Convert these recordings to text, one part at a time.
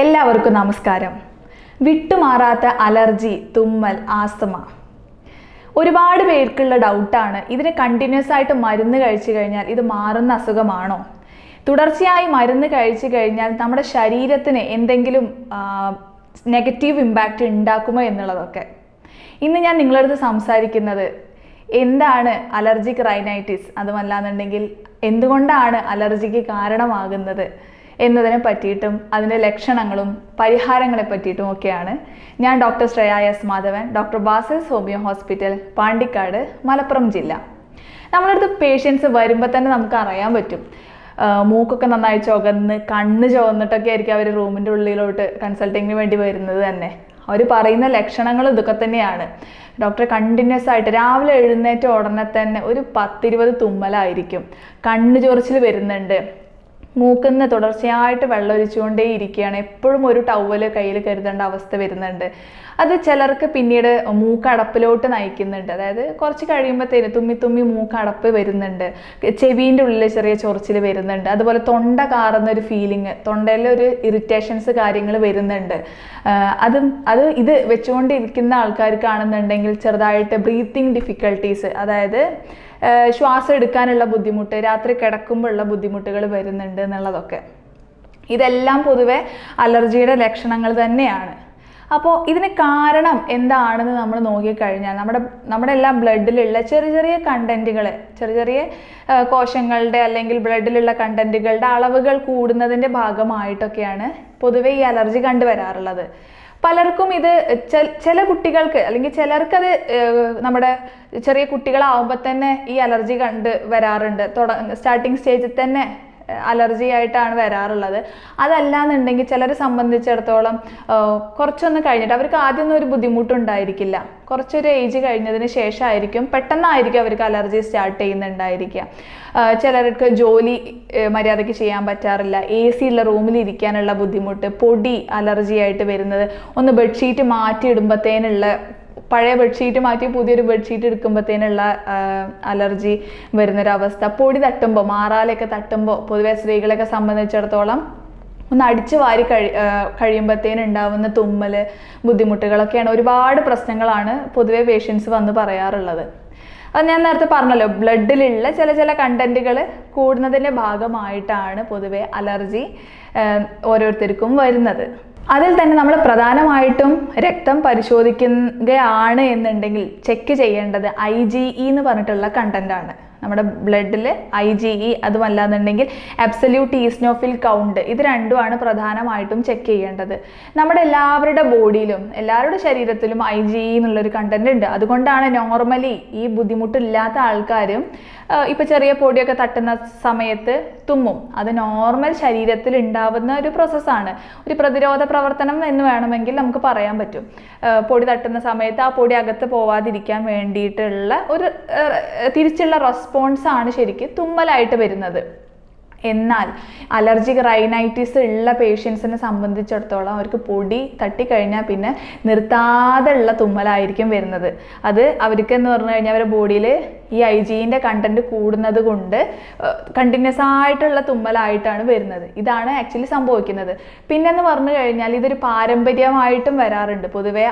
എല്ലാവർക്കും നമസ്കാരം. വിട്ടുമാറാത്ത അലർജി തുമ്മൽ ആസ്തമ. ഒരുപാട് പേർക്കുള്ള ഡൗട്ടാണ്. ഇതിന് കണ്ടിന്യൂസ് ആയിട്ട് മരുന്ന് കഴിച്ചു കഴിഞ്ഞാൽ ഇത് മാറുന്ന അസുഖമാണോ? തുടർച്ചയായി മരുന്ന് കഴിച്ചു കഴിഞ്ഞാൽ നമ്മുടെ ശരീരത്തിന് എന്തെങ്കിലും നെഗറ്റീവ് ഇമ്പാക്റ്റ് ഉണ്ടാക്കുമോ എന്നുള്ളതൊക്കെ. ഇന്ന് ഞാൻ നിങ്ങളടുത്ത് സംസാരിക്കുന്നത് എന്താണ് അലർജിക് റൈനൈറ്റിസ് അതുമല്ലാന്നുണ്ടെങ്കിൽ എന്തുകൊണ്ടാണ് അലർജിക്ക് കാരണമാകുന്നത്? എന്നതിനെ പറ്റിയിട്ടും അതിന്റെ ലക്ഷണങ്ങളും പരിഹാരങ്ങളെ പറ്റിയിട്ടും ഒക്കെയാണ്. ഞാൻ doctor Shreya S Madhavan doctor Basil's homeo hospital Pandikkad Malappuram ജില്ല. നമ്മളടുത്ത് പേഷ്യൻസ് വരുമ്പോൾ തന്നെ നമുക്ക് അറിയാൻ പറ്റും. മൂക്കൊക്കെ നന്നായി ചുവന്ന് കണ്ണ് ചുവന്നിട്ടൊക്കെ ആയിരിക്കും അവർ റൂമിന്റെ ഉള്ളിലോട്ട് കൺസൾട്ടിങ്ങിന് വേണ്ടി വരുന്നത് തന്നെ. അവർ പറയുന്ന ലക്ഷണങ്ങൾ ഇതൊക്കെ തന്നെയാണ്. ഡോക്ടറെ കണ്ടിന്യൂസ് ആയിട്ട് രാവിലെ എഴുന്നേറ്റ ഉടനെ തന്നെ ഒരു പത്തിരുപത് തുമ്മലായിരിക്കും. കണ്ണ് ചൊറിച്ചിൽ വരുന്നുണ്ട്. മൂക്കുന്ന് തുടർച്ചയായിട്ട് വെള്ളമൊലിച്ചുകൊണ്ടേ ഇരിക്കുകയാണ്. എപ്പോഴും ഒരു ടവൽ കയ്യിൽ കരുതേണ്ട അവസ്ഥ വരുന്നുണ്ട്. അത് ചിലർക്ക് പിന്നീട് മൂക്കടപ്പിലോട്ട് നയിക്കുന്നുണ്ട്. അതായത് കുറച്ച് കഴിയുമ്പോഴത്തേന് തുമ്മി തുമ്മി മൂക്കടപ്പ് വരുന്നുണ്ട്. ചെവീന്റെ ഉള്ളിൽ ചെറിയ ചൊറിച്ചിൽ വരുന്നുണ്ട്. അതുപോലെ തൊണ്ട കാറുന്ന ഒരു ഫീലിംഗ് തൊണ്ടയിൽ ഒരു ഇറിറ്റേഷൻസ് കാര്യങ്ങൾ വരുന്നുണ്ട്. അത് അത് ഇത് വെച്ചുകൊണ്ടിരിക്കുന്ന ആൾക്കാർക്കാണെന്നുണ്ടെങ്കിൽ ചെറുതായിട്ട് ബ്രീത്തിങ് ഡിഫിക്കൽട്ടീസ് അതായത് ശ്വാസം എടുക്കാനുള്ള ബുദ്ധിമുട്ട് രാത്രി കിടക്കുമ്പോഴുള്ള ബുദ്ധിമുട്ടുകൾ വരുന്നുണ്ട് എന്നുള്ളതൊക്കെ. ഇതെല്ലാം പൊതുവെ അലർജിയുടെ ലക്ഷണങ്ങൾ തന്നെയാണ്. അപ്പോൾ ഇതിന് കാരണം എന്താണെന്ന് നമ്മൾ നോക്കിക്കഴിഞ്ഞാൽ നമ്മുടെ നമ്മുടെ എല്ലാം ബ്ലഡിലുള്ള ചെറിയ ചെറിയ കണ്ടന്റുകൾ ചെറിയ ചെറിയ കോശങ്ങളുടെ അല്ലെങ്കിൽ ബ്ലഡിലുള്ള കണ്ടന്റുകളുടെ അളവുകൾ കൂടുന്നതിന്റെ ഭാഗമായിട്ടൊക്കെയാണ് പൊതുവെ ഈ അലർജി കണ്ടുവരാറുള്ളത്. പലർക്കും ഇത് ചില കുട്ടികൾക്ക് അല്ലെങ്കിൽ ചിലർക്കത് നമ്മുടെ ചെറിയ കുട്ടികളാവുമ്പോൾ തന്നെ ഈ അലർജി കണ്ട് വരാറുണ്ട്. തുട സ്റ്റാർട്ടിങ് സ്റ്റേജിൽ തന്നെ അലർജി ആയിട്ടാണ് വരാറുള്ളത്. അതല്ലാന്നുണ്ടെങ്കിൽ ചിലരെ സംബന്ധിച്ചിടത്തോളം കുറച്ചൊന്ന് കഴിഞ്ഞിട്ട് അവർക്ക് ആദ്യമൊന്നും ഒരു ബുദ്ധിമുട്ടുണ്ടായിരിക്കില്ല. കുറച്ചൊരു ഏജ് കഴിഞ്ഞതിന് ശേഷമായിരിക്കും പെട്ടെന്നായിരിക്കും അവർക്ക് അലർജി സ്റ്റാർട്ട് ചെയ്യുന്നുണ്ടായിരിക്കുക. ചിലർക്ക് ജോലി മര്യാദയ്ക്ക് ചെയ്യാൻ പറ്റാറില്ല. എ സി ഉള്ള റൂമിൽ ഇരിക്കാനുള്ള ബുദ്ധിമുട്ട് പൊടി അലർജി ആയിട്ട് വരുന്നത് ഒന്ന് ബെഡ്ഷീറ്റ് മാറ്റി ഇടുമ്പോഴത്തേനുള്ള പഴയ ബെഡ്ഷീറ്റ് മാറ്റി പുതിയൊരു ബെഡ്ഷീറ്റ് എടുക്കുമ്പോഴത്തേനുള്ള അലർജി വരുന്നൊരവസ്ഥ. പൊടി തട്ടുമ്പോൾ മാറാലൊക്കെ തട്ടുമ്പോൾ പൊതുവെ സ്ത്രീകളെയൊക്കെ സംബന്ധിച്ചിടത്തോളം ഒന്ന് അടിച്ചു വാരി കഴി കഴിയുമ്പോഴത്തേനും ഉണ്ടാവുന്ന തുമ്മൽ ബുദ്ധിമുട്ടുകളൊക്കെയാണ് ഒരുപാട് പ്രശ്നങ്ങളാണ് പൊതുവെ പേഷ്യൻസ് വന്ന് പറയാറുള്ളത്. അത് ഞാൻ നേരത്തെ പറഞ്ഞല്ലോ ബ്ലഡിലുള്ള ചില ചില കണ്ടന്റുകൾ കൂടുന്നതിന്റെ ഭാഗമായിട്ടാണ് പൊതുവെ അലർജി ഓരോരുത്തർക്കും വരുന്നത്. അതിൽ തന്നെ നമ്മൾ പ്രധാനമായിട്ടും രക്തം പരിശോധിക്കുകയാണ് എന്നുണ്ടെങ്കിൽ ചെക്ക് ചെയ്യേണ്ടത് ഐ ജി ഇ എന്ന് പറഞ്ഞിട്ടുള്ള കണ്ടന്റാണ് നമ്മുടെ ബ്ലഡിൽ ഐ ജി ഇ അതുമല്ലാന്നുണ്ടെങ്കിൽ അബ്സല്യൂട്ട് ഈസ്നോഫിൽ കൗണ്ട് ഇത് രണ്ടുമാണ് പ്രധാനമായിട്ടും ചെക്ക് ചെയ്യേണ്ടത്. നമ്മുടെ എല്ലാവരുടെ ബോഡിയിലും എല്ലാവരുടെ ശരീരത്തിലും ഐ ജി ഇ എന്നുള്ളൊരു കണ്ടന്റ് ഉണ്ട്. അതുകൊണ്ടാണ് നോർമലി ഈ ബുദ്ധിമുട്ടില്ലാത്ത ആൾക്കാരും ഇപ്പോൾ ചെറിയ പൊടിയൊക്കെ തട്ടുന്ന സമയത്ത് തുമ്മും. അത് നോർമൽ ശരീരത്തിൽ ഉണ്ടാവുന്ന ഒരു പ്രോസസ്സാണ് ഒരു പ്രതിരോധ പ്രവർത്തനം എന്ന് വേണമെങ്കിൽ നമുക്ക് പറയാൻ പറ്റും. പൊടി തട്ടുന്ന സമയത്ത് ആ പൊടി അകത്ത് പോവാതിരിക്കാൻ വേണ്ടിയിട്ടുള്ള ഒരു തിരിച്ചുള്ള തിരിച്ചുള്ള റെസ്പോൺസ് ആണ് ശരിക്കും തുമ്മലായിട്ട് വരുന്നത്. എന്നാൽ അലർജിക് റൈനൈറ്റിസ് ഉള്ള പേഷ്യൻസിനെ സംബന്ധിച്ചിടത്തോളം അവർക്ക് പൊടി തട്ടിക്കഴിഞ്ഞാൽ പിന്നെ നിർത്താതെ ഉള്ള തുമ്മലായിരിക്കും വരുന്നത്. അത് അവർക്ക് എന്ന് പറഞ്ഞു കഴിഞ്ഞാൽ അവരുടെ ബോഡിയിൽ ഈ ഐ ജിന്റെ കണ്ടന്റ് കൂടുന്നത് കൊണ്ട് കണ്ടിന്യൂസ് ആയിട്ടുള്ള തുമ്മലായിട്ടാണ് വരുന്നത്. ഇതാണ് ആക്ച്വലി സംഭവിക്കുന്നത്. പിന്നെന്ന് പറഞ്ഞു കഴിഞ്ഞാൽ ഇതൊരു പാരമ്പര്യമായിട്ടും വരാറുണ്ട്. പൊതുവെ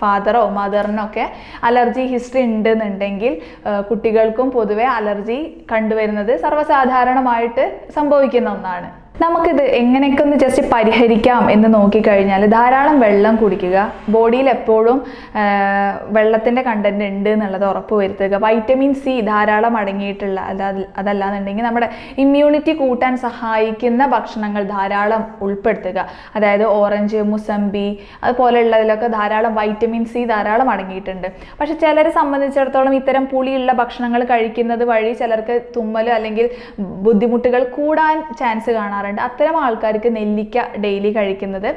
ഫാദറോ മദറിനോ ഒക്കെ അലർജി ഹിസ്റ്ററി ഉണ്ടെന്നുണ്ടെങ്കിൽ കുട്ടികൾക്കും പൊതുവെ അലർജി കണ്ടുവരുന്നത് സർവസാധാരണമായിട്ട് സംഭവിക്കുന്ന ഒന്നാണ്. നമുക്കിത് എങ്ങനെയൊക്കെ ഒന്ന് ജസ്റ്റ് പരിഹരിക്കാം എന്ന് നോക്കിക്കഴിഞ്ഞാൽ ധാരാളം വെള്ളം കുടിക്കുക. ബോഡിയിൽ എപ്പോഴും വെള്ളത്തിന്റെ കണ്ടന്റ് ഉണ്ട് എന്നുള്ളത് ഉറപ്പ് വരുത്തുക. വൈറ്റമിൻ സി ധാരാളം അടങ്ങിയിട്ടുള്ള അതാ അതല്ലാന്നുണ്ടെങ്കിൽ നമ്മുടെ ഇമ്മ്യൂണിറ്റി കൂട്ടാൻ സഹായിക്കുന്ന ഭക്ഷണങ്ങൾ ധാരാളം ഉൾപ്പെടുത്തുക. അതായത് ഓറഞ്ച് മുസമ്പി അതുപോലെയുള്ളതിലൊക്കെ ധാരാളം വൈറ്റമിൻ സി ധാരാളം അടങ്ങിയിട്ടുണ്ട്. പക്ഷേ ചിലരെ സംബന്ധിച്ചിടത്തോളം ഇത്തരം പുളിയുള്ള ഭക്ഷണങ്ങൾ കഴിക്കുന്നത് വഴി ചിലർക്ക് തുമ്മൽ അല്ലെങ്കിൽ ബുദ്ധിമുട്ടുകൾ കൂടാൻ ചാൻസ് കാണാറുണ്ട്. അത്തരം ആൾക്കാർക്ക് നെല്ലിക്ക ഡെയിലി കഴിക്കുന്നത്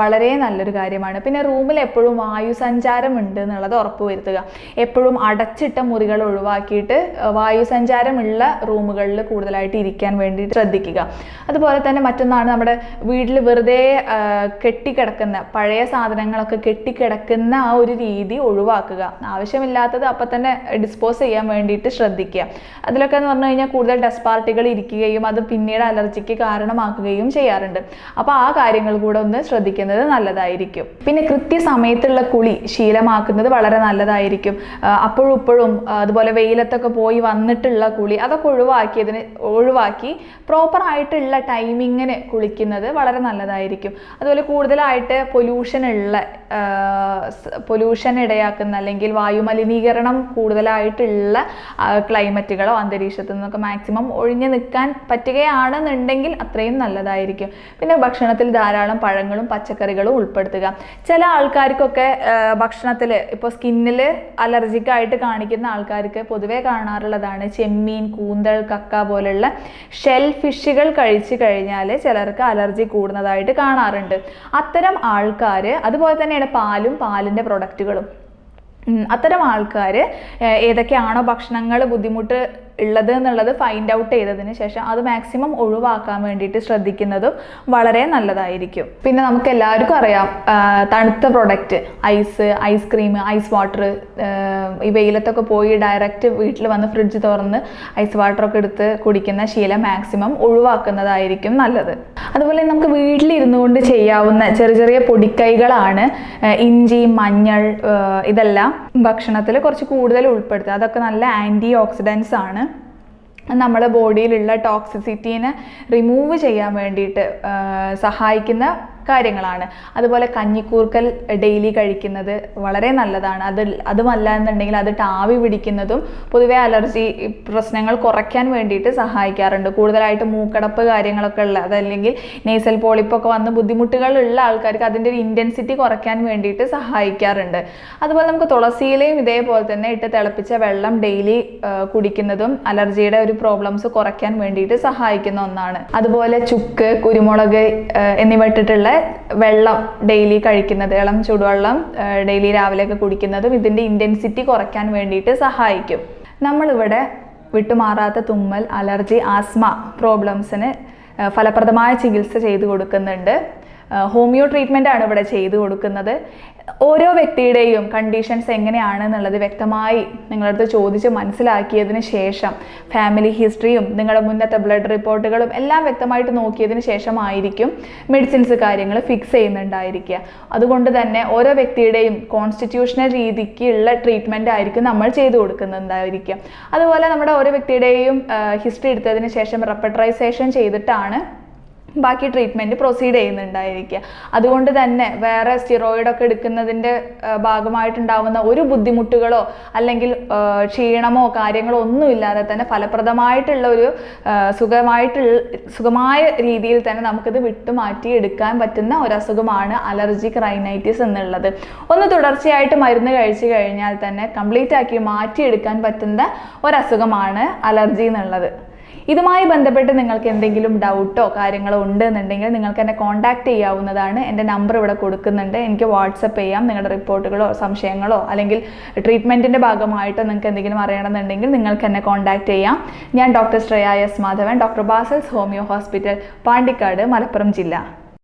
വളരെ നല്ലൊരു കാര്യമാണ്. പിന്നെ റൂമിൽ എപ്പോഴും വായു സഞ്ചാരം ഉണ്ട് എന്നുള്ളത് ഉറപ്പ് വരുത്തുക. എപ്പോഴും അടച്ചിട്ട മുറികൾ ഒഴിവാക്കിയിട്ട് വായു സഞ്ചാരമുള്ള റൂമുകളിൽ കൂടുതലായിട്ട് ഇരിക്കാൻ വേണ്ടി ശ്രദ്ധിക്കുക. അതുപോലെ തന്നെ മറ്റൊന്നാണ് നമ്മുടെ വീട്ടിൽ വെറുതെ കെട്ടിക്കിടക്കുന്ന പഴയ സാധനങ്ങളൊക്കെ കെട്ടിക്കിടക്കുന്ന ആ ഒരു രീതി ഒഴിവാക്കുക. ആവശ്യമില്ലാത്തത് അപ്പം തന്നെ ഡിസ്പോസ് ചെയ്യാൻ വേണ്ടിയിട്ട് ശ്രദ്ധിക്കുക. അതിലൊക്കെ എന്ന് പറഞ്ഞു കഴിഞ്ഞാൽ കൂടുതൽ ഡസ്റ്റ് പാർട്ടികൾ ഇരിക്കുകയും അത് പിന്നീട് അലർജിക്ക് കാരണമാകുകയും ശീലമാക്കുകയും ചെയ്യാറുണ്ട്. അപ്പോൾ ആ കാര്യങ്ങൾ കൂടെ ഒന്ന് ശ്രദ്ധിക്കുന്നത് നല്ലതായിരിക്കും. പിന്നെ കൃത്യസമയത്തുള്ള കുളി ശീലമാക്കുന്നത് വളരെ നല്ലതായിരിക്കും. ആ, അപ്പോഴും ഇപ്പോഴും അതുപോലെ വെയിലത്തൊക്കെ പോയി വന്നിട്ടുള്ള കുളി അതൊക്കെ ഒഴിവാക്കിയതിന് ഒഴിവാക്കി പ്രോപ്പർ ആയിട്ടുള്ള ടൈമിങ്ങിന് കുളിക്കുന്നത് വളരെ നല്ലതായിരിക്കും. അതുപോലെ കൂടുതലായിട്ട് പൊല്യൂഷൻ ഉള്ള പൊല്യൂഷൻ ഇടയാക്കുന്ന അല്ലെങ്കിൽ വായുമലിനീകരണം കൂടുതലായിട്ടുള്ള ക്ലൈമറ്റുകളോ അന്തരീക്ഷത്തിൽ നിന്നൊക്കെ മാക്സിമം ഒഴിഞ്ഞു നിൽക്കാൻ പറ്റുകയാണെന്നുണ്ടെങ്കിൽ അത്രയും നല്ലതായിരിക്കും. പിന്നെ ഭക്ഷണത്തിൽ ധാരാളം പഴങ്ങളും പച്ചക്കറികളും ഉൾപ്പെടുത്തുക. ചില ആൾക്കാർക്കൊക്കെ ഭക്ഷണത്തിൽ ഇപ്പോൾ സ്കിന്നിൽ അലർജിക്കായിട്ട് കാണിക്കുന്ന ആൾക്കാർക്ക് പൊതുവേ കാണാറുള്ളതാണ് ചെമ്മീൻ കൂന്തൽ കക്ക പോലുള്ള ഷെൽ ഫിഷുകൾ കഴിച്ചു കഴിഞ്ഞാൽ ചിലർക്ക് അലർജി കൂടുന്നതായിട്ട് കാണാറുണ്ട്. അത്തരം ആൾക്കാർ അതുപോലെ തന്നെയാണ് പാലും പാലിന്റെ പ്രൊഡക്റ്റുകളും. അത്തരം ആൾക്കാർ ഏതൊക്കെയാണോ ഭക്ഷണങ്ങൾ ബുദ്ധിമുട്ട് ഉള്ളത് എന്നുള്ളത് ഫൈൻഡ് ഔട്ട് ചെയ്തതിന് ശേഷം അത് മാക്സിമം ഒഴിവാക്കാൻ വേണ്ടിയിട്ട് ശ്രദ്ധിക്കുന്നതും വളരെ നല്ലതായിരിക്കും. പിന്നെ നമുക്ക് എല്ലാവർക്കും അറിയാം തണുത്ത product ice ice cream ice water ഈ വെയിലത്തൊക്കെ പോയി ഡയറക്റ്റ് വീട്ടിൽ വന്ന് ഫ്രിഡ്ജ് തുറന്ന് ഐസ് വാട്ടറൊക്കെ എടുത്ത് കുടിക്കുന്ന ശീലം മാക്സിമം ഒഴിവാക്കുന്നതായിരിക്കും നല്ലത്. അതുപോലെ നമുക്ക് വീട്ടിലിരുന്നു കൊണ്ട് ചെയ്യാവുന്ന ചെറിയ ചെറിയ പൊടിക്കൈകളാണ് ഇഞ്ചി മഞ്ഞൾ ഇതെല്ലാം ഭക്ഷണത്തിൽ കുറച്ച് കൂടുതൽ ഉൾപ്പെടുത്തുക. അതൊക്കെ നല്ല ആന്റി ഓക്സിഡൻസ് ആണ്. നമ്മുടെ ബോഡിയിലുള്ള ടോക്സിസിറ്റീനെ റിമൂവ് ചെയ്യാൻ വേണ്ടിയിട്ട് സഹായിക്കുന്ന കാര്യങ്ങളാണ്. അതുപോലെ കഞ്ഞിക്കൂർക്കൽ ഡെയിലി കഴിക്കുന്നത് വളരെ നല്ലതാണ്. അത് അതുമല്ല എന്നുണ്ടെങ്കിൽ അത് ടാവി പിടിക്കുന്നതും പൊതുവെ അലർജി പ്രശ്നങ്ങൾ കുറയ്ക്കാൻ വേണ്ടിയിട്ട് സഹായിക്കാറുണ്ട്. കൂടുതലായിട്ട് മൂക്കടപ്പ് കാര്യങ്ങളൊക്കെ ഉള്ള അതല്ലെങ്കിൽ നേസൽ പോളിപ്പൊക്കെ വന്ന് ബുദ്ധിമുട്ടുകളുള്ള ആൾക്കാർക്ക് അതിന്റെ ഒരു ഇന്റൻസിറ്റി കുറയ്ക്കാൻ വേണ്ടിയിട്ട് സഹായിക്കാറുണ്ട്. അതുപോലെ നമുക്ക് തുളസിയിലയും ഇതേപോലെ തന്നെ ഇട്ട് തിളപ്പിച്ച വെള്ളം ഡെയിലി കുടിക്കുന്നതും അലർജിയുടെ ഒരു പ്രോബ്ലംസ് കുറയ്ക്കാൻ വേണ്ടിയിട്ട് സഹായിക്കുന്ന ഒന്നാണ്. അതുപോലെ ചുക്ക് കുരുമുളക് എന്നിവ ഇട്ടിട്ടുള്ള വെള്ളം ഡെയിലി കഴിക്കുന്നത് ഇളം ചൂടുവെള്ളം ഡെയിലി രാവിലെയൊക്കെ കുടിക്കുന്നതും ഇതിന്റെ ഇന്റൻസിറ്റി കുറയ്ക്കാൻ വേണ്ടിയിട്ട് സഹായിക്കും. നമ്മളിവിടെ വിട്ടുമാറാത്ത തുമ്മൽ അലർജി ആസ്മ പ്രോബ്ലംസിന് ഫലപ്രദമായ ചികിത്സ ചെയ്തു കൊടുക്കുന്നുണ്ട്. ഹോമിയോ ട്രീറ്റ്മെന്റ് ആണ് ഇവിടെ ചെയ്തു കൊടുക്കുന്നത്. ഓരോ വ്യക്തിയുടെയും കണ്ടീഷൻസ് എങ്ങനെയാണ് എന്നുള്ളത് വ്യക്തമായി നിങ്ങളടുത്ത് ചോദിച്ച് മനസ്സിലാക്കിയതിന് ശേഷം ഫാമിലി ഹിസ്റ്ററിയും നിങ്ങളുടെ മുന്നത്തെ ബ്ലഡ് റിപ്പോർട്ടുകളും എല്ലാം വ്യക്തമായിട്ട് നോക്കിയതിന് ശേഷമായിരിക്കും മെഡിസിൻസ് കാര്യങ്ങൾ ഫിക്സ് ചെയ്യുന്നുണ്ടായിരിക്കുക. അതുകൊണ്ട് തന്നെ ഓരോ വ്യക്തിയുടെയും കോൺസ്റ്റിറ്റ്യൂഷണൽ രീതിക്കുള്ള ട്രീറ്റ്മെന്റ് ആയിരിക്കും നമ്മൾ ചെയ്തു കൊടുക്കുന്നുണ്ടായിരിക്കുക. അതുപോലെ നമ്മുടെ ഓരോ വ്യക്തിയുടെയും ഹിസ്റ്ററി എടുത്തതിന് ശേഷം റെപ്പറ്ററൈസേഷൻ ചെയ്തിട്ടാണ് ബാക്കി ട്രീറ്റ്മെന്റ് പ്രൊസീഡ് ചെയ്യുന്നുണ്ടായിരിക്കുക. അതുകൊണ്ട് തന്നെ വേറെ സ്റ്റിറോയിഡ് ഒക്കെ എടുക്കുന്നതിന്റെ ഭാഗമായിട്ടുണ്ടാവുന്ന ഒരു ബുദ്ധിമുട്ടുകളോ അല്ലെങ്കിൽ ക്ഷീണമോ കാര്യങ്ങളോ ഒന്നുമില്ലാതെ തന്നെ ഫലപ്രദമായിട്ടുള്ള ഒരു സുഖമായിട്ടുള്ള സുഖമായ രീതിയിൽ തന്നെ നമുക്കിത് വിട്ടുമാറ്റി എടുക്കാൻ പറ്റുന്ന ഒരു അസുഖമാണ് അലർജിക് റൈനൈറ്റിസ് എന്നുള്ളത്. ഒന്ന് തുടർച്ചയായിട്ട് മരുന്ന് കഴിച്ചു കഴിഞ്ഞാൽ തന്നെ കംപ്ലീറ്റ് ആക്കി മാറ്റിയെടുക്കാൻ പറ്റുന്ന ഒരസുഖമാണ് അലർജി എന്നുള്ളത്. ഇതുമായി ബന്ധപ്പെട്ട് നിങ്ങൾക്ക് എന്തെങ്കിലും ഡൗട്ടോ കാര്യങ്ങളോ ഉണ്ടെന്നുണ്ടെങ്കിൽ നിങ്ങൾക്ക് എന്നെ കോൺടാക്ട് ചെയ്യാവുന്നതാണ്. എന്റെ നമ്പർ ഇവിടെ കൊടുക്കുന്നുണ്ട്. എനിക്ക് വാട്സപ്പ് ചെയ്യാം. നിങ്ങളുടെ റിപ്പോർട്ടുകളോ സംശയങ്ങളോ അല്ലെങ്കിൽ ട്രീറ്റ്മെന്റിന്റെ ഭാഗമായിട്ടോ നിങ്ങൾക്ക് എന്തെങ്കിലും അറിയണമെന്നുണ്ടെങ്കിൽ നിങ്ങൾക്ക് എന്നെ കോൺടാക്ട് ചെയ്യാം. ഞാൻ doctor Shreya S Madhavan doctor Basil's homeo hospital Pandikkad Malappuram ജില്ല.